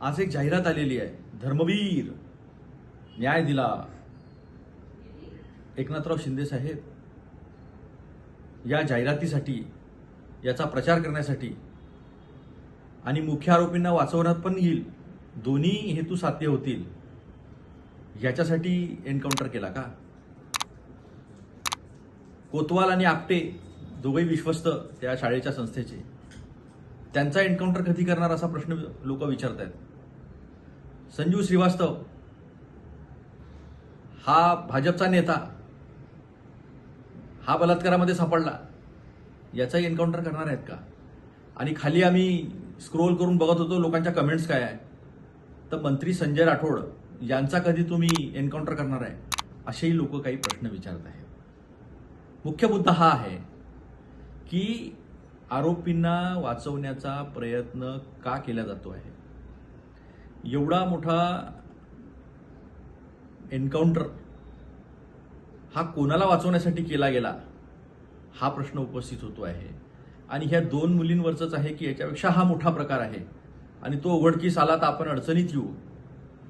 आज एक जाहिरात आलेली आहे. धर्मवीर. न्याय दिला. एकनाथराव शिंदे साहेब या जाहिरातीसाठी याचा प्रचार करण्यासाठी आणि मुख्य आरोपींना वाचवण्यात पण येईल दोन्ही हेतू साध्य होतील याच्यासाठी एन्काउंटर केला का? कोतवाल आणि आपटे दोघेही विश्वस्त त्या शाळेच्या संस्थेचे. त्यांचा एन्काउंटर कधी करणार असा प्रश्न लोक विचारत आहेत संजू श्रीवास्तव हा भाजपचा नेता हा बलात्कारामध्ये सापडला याचाही एन्काउंटर करणार आहेत का? आणि खाली आम्ही स्क्रोल करून बघत होतो लोकांच्या कमेंट्स काय आहे तर मंत्री संजय राठोड यांचा कधी तुम्ही एन्काउंटर करणार आहे? असेही लोक काही प्रश्न विचारत आहेत. मुख्य मुद्दा हा आहे की आरोपींना वाचवण्याचा प्रयत्न का केला जातो आहे? एवढा मोठा एन्काउंटर हा कोणाला वाचवण्यासाठी केला गेला? हा प्रश्न उपस्थित होतो आहे. आणि ह्या दोन मुलींवरच आहे की याच्यापेक्षा हा मोठा प्रकार आहे. आणि तो उघडकीस आला तर आपण अडचणीत येऊ.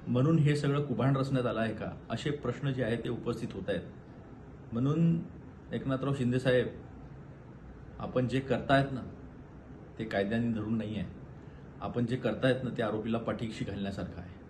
म्हणून हे सगळं कुभांड रचण्यात आलं आहे का? असे प्रश्न जे आहेत ते उपस्थित होत आहेत. म्हणून एकनाथराव शिंदे साहेब आपण जे करतायत ना ते कायद्याने धरून नाही आहे आपण जे करतायत ना ते आरोपीला पाठीशी घालण्यासारखं आहे.